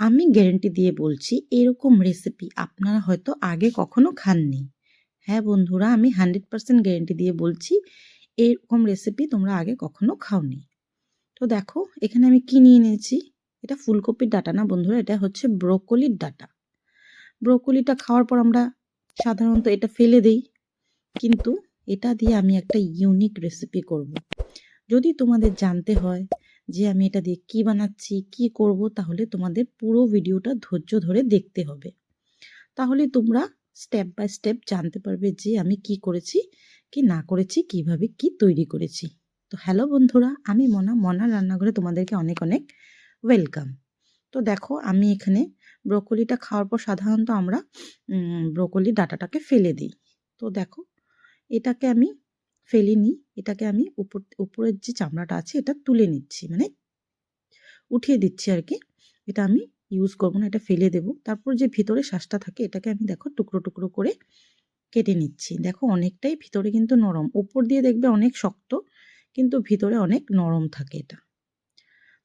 আমি গ্যারেন্টি দিয়ে বলছি, এরকম রেসিপি আপনারা হয়তো আগে কখনো খাননি। হ্যাঁ বন্ধুরা, আমি হান্ড্রেড পার্সেন্ট গ্যারেন্টি দিয়ে বলছি, এরকম রেসিপি তোমরা আগে কখনো খাওনি। তো দেখো, এখানে আমি কি নিয়ে নিয়েছি? এটা ফুলকপির ডাটা না বন্ধুরা, এটা হচ্ছে ব্রোকলির ডাটা। ব্রোকলিটা খাওয়ার পর আমরা সাধারণত এটা ফেলে দেই, কিন্তু এটা দিয়ে আমি একটা ইউনিক রেসিপি করব। যদি তোমাদের জানতে হয় যে আমি এটা দিয়ে কী বানাচ্ছি, কি করব, তাহলে তোমাদের পুরো ভিডিওটা ধৈর্য ধরে দেখতে হবে। তাহলে তোমরা স্টেপ বাই স্টেপ জানতে পারবে যে আমি কি করেছি, কি না করেছি, কীভাবে কি তৈরি করেছি। তো হ্যালো বন্ধুরা, আমি মনা। মনা রান্নাঘরে তোমাদেরকে অনেক অনেক ওয়েলকাম তো দেখো, আমি এখানে ব্রোকলিটা খাওয়ার পর সাধারণত আমরা ব্রোকলি ডাটাটাকে ফেলে দিই। তো দেখো, এটাকে আমি ফেলিনি, এটাকে আমি উপর, উপরের যে চামড়াটা আছে এটা তুলে নিচ্ছি মানে উঠিয়ে দিচ্ছি আর কি এটা আমি ইউজ করব না, এটা ফেলে দেব। তারপর যে ভিতরে শ্বাসটা থাকে, এটাকে আমি দেখো টুকরো টুকরো করে কেটে নিচ্ছি। দেখো অনেকটাই ভিতরে কিন্তু নরম। উপর দিয়ে দেখবে অনেক শক্ত, কিন্তু ভিতরে অনেক নরম থাকে এটা।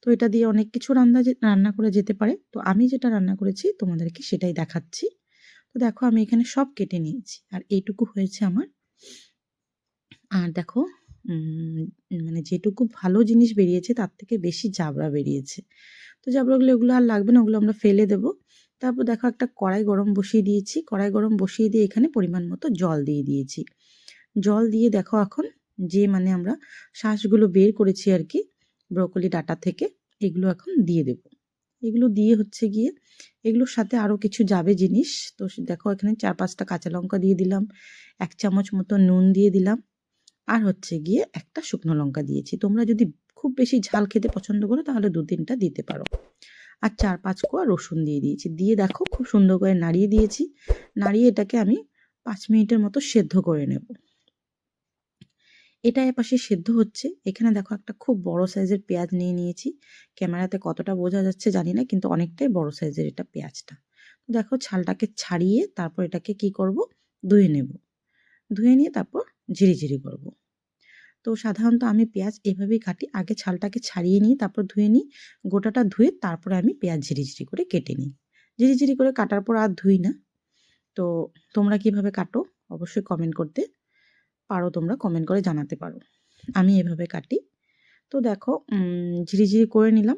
তো এটা দিয়ে অনেক কিছু রান্না রান্না করে যেতে পারে। তো আমি যেটা রান্না করেছি, তোমাদেরকে সেটাই দেখাচ্ছি। তো দেখো আমি এখানে সব কেটে নিয়েছি। আর এইটুকু হয়েছে আমার আর দেখো মানে যেটুকু ভালো জিনিস বেরিয়েছে তার থেকে বেশি জাবড়া বেরিয়েছে। তো জাবড়াগুলো এগুলো আর লাগবে না, ওগুলো আমরা ফেলে দেবো। তারপর দেখো একটা কড়াই গরম বসিয়ে দিয়েছি। কড়াই গরম বসিয়ে দিয়ে এখানে পরিমাণ মতো জল দিয়ে দিয়েছি। জল দিয়ে দেখো এখন যে মানে আমরা শ্বাসগুলো বের করেছি আর কি, ব্রকলি ডাটা থেকে, এগুলো এখন দিয়ে দেব। এগুলো দিয়ে হচ্ছে গিয়ে, এগুলোর সাথে আরও কিছু যাবে জিনিস। তো দেখো এখানে চার পাঁচটা কাঁচা লঙ্কা দিয়ে দিলাম, এক চামচ মতো নুন দিয়ে দিলাম। আর হচ্ছে গিয়ে একটা শুকনো লঙ্কা দিয়েছি। তোমরা যদি খুব বেশি ঝাল খেতে পছন্দ করো, তাহলে দু তিনটা দিতে পারো। আর চার পাঁচ কোয়া রসুন দিয়ে দিয়েছি। দিয়ে দেখো খুব সুন্দর করে নাড়িয়ে দিয়েছি। নাড়িয়ে এটাকে আমি পাঁচ মিনিটের মতো সেদ্ধ করে নেব। এটা এপাশে সেদ্ধ হচ্ছে। এখানে দেখো একটা খুব বড় সাইজের পেঁয়াজ নিয়ে নিয়েছি। ক্যামেরাতে কতটা বোঝা যাচ্ছে জানি না, কিন্তু অনেকটাই বড় সাইজের এটা পেঁয়াজটা। দেখো ছালটাকে ছাড়িয়ে তারপর এটাকে কি করব? ধুয়ে নেব। ধুয়ে নিয়ে তারপর ঝিরিঝিরি ঝিরি করব। তো সাধারণত আমি পেঁয়াজ এভাবেই কাটি। আগে ছালটাকে ছাড়িয়ে নিই তারপর ধুয়ে নিই। গোটাটা ধুয়ে তারপরে আমি পেঁয়াজ ঝিরি ঝিরি করে কেটে নিই। ঝিরি ঝিরি করে কাটার পর আর ধুই না। তো তোমরা কীভাবে কাটো অবশ্যই কমেন্ট করতে পারো, তোমরা কমেন্ট করে জানাতে পারো। আমি এভাবে কাটি। তো দেখো ঝিরিঝিরি করে নিলাম।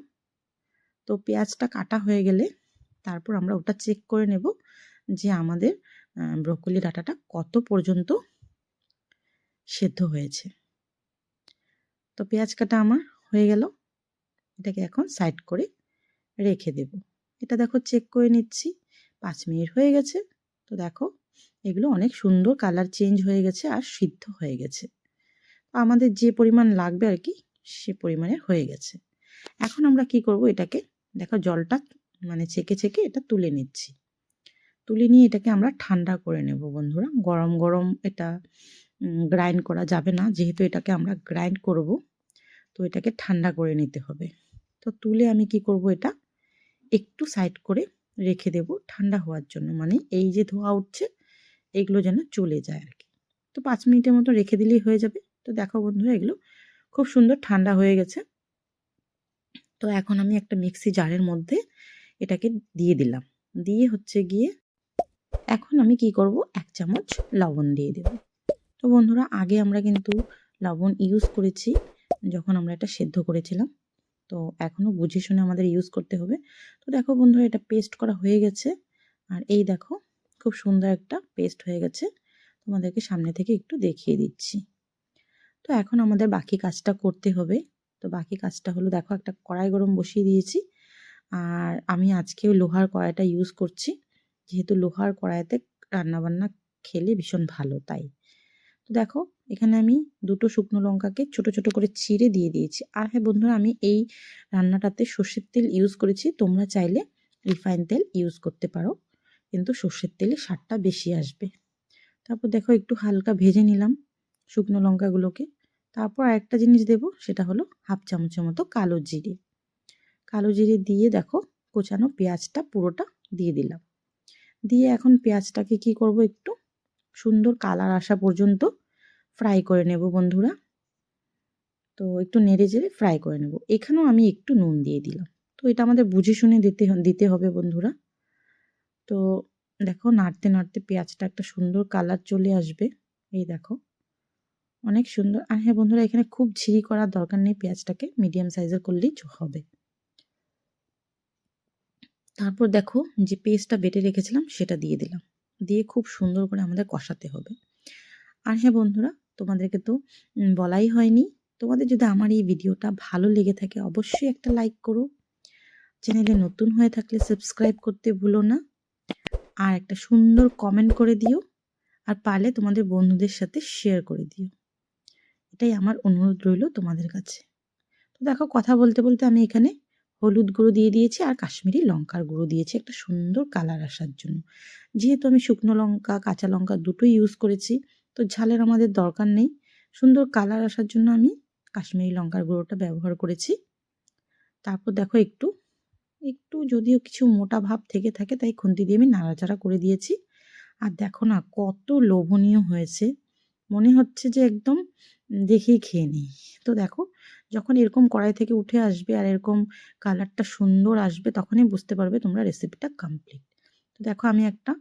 তো পেঁয়াজটা কাটা হয়ে গেলে তারপর আমরা ওটা চেক করে নেব যে আমাদের ব্রকলি ডাটাটা কত পর্যন্ত সেদ্ধ হয়েছে? তো পেঁয়াজ কাটা আমার হয়ে গেল। এটাকে এখন সাইড করে রেখে দেব। এটা দেখো চেক করে নিচ্ছি। পাঁচ মিনিট হয়ে গেছে। তো দেখো, এগুলো অনেক সুন্দর কালার চেঞ্জ হয়ে গেছে আর সিদ্ধ হয়ে গেছে। আমাদের যে পরিমাণ লাগবে আর কি, সে পরিমাণে হয়ে গেছে। এখন আমরা কি করব, এটাকে দেখো জলটা মানে ছেঁকে ছেঁকে এটা তুলে নিচ্ছি। তুলে নিয়ে এটাকে আমরা ঠান্ডা করে নেব বন্ধুরা। গরম গরম এটা গ্রাইন্ড করা যাবে না। যেহেতু এটাকে আমরা গ্রাইন্ড করব, তো এটাকে ঠান্ডা করে নিতে হবে। তো তুলে আমি কি করব এটা, একটু সাইড করে রেখে দেব ঠান্ডা হওয়ার জন্য। মানে এই যে ধোয়া উঠছে, এগুলো যেন চলে যায় আর কি। তো পাঁচ মিনিটের মতো রেখে দিলেই হয়ে যাবে। তো দেখো বন্ধুরা, এগুলো খুব সুন্দর ঠান্ডা হয়ে গেছে। তো এখন আমি একটা মিক্সি জারের মধ্যে এটাকে দিয়ে দিলাম। দিয়ে হচ্ছে গিয়ে এখন আমি কি করব? এক চামচ লবণ দিয়ে দেব। তো বন্ধুরা, আগে আমরা কিন্তু লবণ ইউজ করেছি, যখন আমরা এটা সেদ্ধ করেছিলাম। তো এখনও বুঝে শুনে আমাদের ইউজ করতে হবে। তো দেখো বন্ধুরা, এটা পেস্ট করা হয়ে গেছে। আর এই দেখো, খুব সুন্দর একটা পেস্ট হয়ে গেছে। তোমাদেরকে সামনে থেকে একটু দেখিয়ে দিচ্ছি। তো এখন আমাদের বাকি কাজটা করতে হবে। তো বাকি কাজটা হলো, দেখো একটা কড়াই গরম বসিয়ে দিয়েছি। আর আমি আজকেও লোহার কড়াইটা ইউজ করছি। যেহেতু লোহার কড়াইতে রান্নাবান্না খেলে ভীষণ ভালো তাই। তো দেখো, এখানে আমি দুটো শুকনো লঙ্কাকে ছোট ছোট করে ছিঁড়ে দিয়ে দিয়েছি। আর হ্যাঁ বন্ধুরা, আমি এই রান্নাটাতে সর্ষের তেল ইউজ করেছি। তোমরা চাইলে রিফাইন তেল ইউজ করতে পারো। কিন্তু সর্ষের তেলে স্বাদটা বেশি আসবে। তারপর দেখো, একটু হালকা ভেজে নিলাম শুকনো লঙ্কাগুলোকে। তারপর আরেকটা জিনিস দেব, সেটা হলো হাফ চামচের মতো কালো জিরে। কালো জিরে দিয়ে দেখো, কোচানো পেঁয়াজটা পুরোটা দিয়ে দিলাম। দিয়ে এখন পেঁয়াজটাকে কি করব একটু সুন্দর কালার আসা পর্যন্ত ফ্রাই করে নেব বন্ধুরা। তো একটু নেড়ে চেড়ে ফ্রাই করে নেব। এখানেও আমি একটু নুন দিয়ে দিলাম। তো এটা আমাদের বুঝে শুনে দিতে দিতে হবে বন্ধুরা। তো দেখো নাড়তে নাড়তে পেঁয়াজটা একটা সুন্দর কালার চলে আসবে। এই দেখো, অনেক সুন্দর। আর হ্যাঁ বন্ধুরা, এখানে খুব ঝিরি করার দরকার নেই পেঁয়াজটাকে। মিডিয়াম সাইজের করলেই হবে। তারপর দেখো যে পেস্টটা বেটে রেখেছিলাম, সেটা দিয়ে দিলাম। দিয়ে খুব সুন্দর করে আমাদের কষাতে হবে। আর হ্যাঁ বন্ধুরা, তোমাদেরকে তো বলাই হয়নি। তোমাদের যদি আমার এই ভিডিওটা ভালো লেগে থাকে, অবশ্যই একটা লাইক করো। চ্যানেলে নতুন হয়ে থাকলে সাবস্ক্রাইব করতে ভুলো না। আর একটা সুন্দর কমেন্ট করে দিও। আর পারলে তোমাদের বন্ধুদের সাথে শেয়ার করে দিও। এটাই আমার অনুরোধ রইল তোমাদের কাছে। তো দেখো, কথা বলতে বলতে আমি এখানে হলুদ গুঁড়ো দিয়ে দিয়েছি আর কাশ্মীরি লঙ্কার গুঁড়ো দিয়েছি। একটা সুন্দর কালার আসার জন্য। যেহেতু আমি শুকনো লঙ্কা, কাঁচা লঙ্কা দুটোই ইউজ করেছি, তো ঝালের আমাদের দরকার নেই। সুন্দর কালার আসার জন্য আমি কাশ্মীরি লঙ্কার গুঁড়োটা ব্যবহার করেছি। তারপর দেখো একটু একটু যদিও কিছু মোটা ভাব থেকে থাকে, তাই খুন্তি দিয়ে আমি নাড়াচাড়া করে দিয়েছি। আর দেখো না, কত লোভনীয় হয়েছে। মনে হচ্ছে যে একদম দেখেই খেয়ে নিই। তো দেখো যখন এরকম কড়াই থেকে উঠে আসবে আর এরকম কালারটা সুন্দর আসবে, তখনই বুঝতে পারবে তোমরা রেসিপিটা কমপ্লিট তো দেখো আমি একটা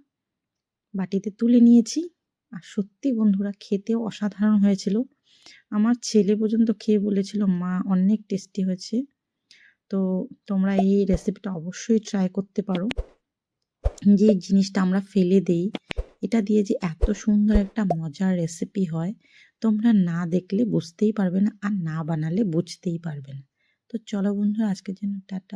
বাটিতে তুলে নিয়েছি। আর সত্যি বন্ধুরা খেতেও অসাধারণ হয়েছিল। আমার ছেলে পর্যন্ত খেয়ে বলেছিল, মা, অনেক টেস্টি হয়েছে। তো তোমরা এই রেসিপিটা অবশ্যই ট্রাই করতে পারো। যে জিনিসটা আমরা ফেলে দেই এটা দিয়ে যে এত সুন্দর একটা মজার রেসিপি হয়, তোমরা না দেখলে বুঝতেই পারবে না আর না বানালে বুঝতেই পারবে না। তো চলো বন্ধুরা, আজকের জন্য টাটা।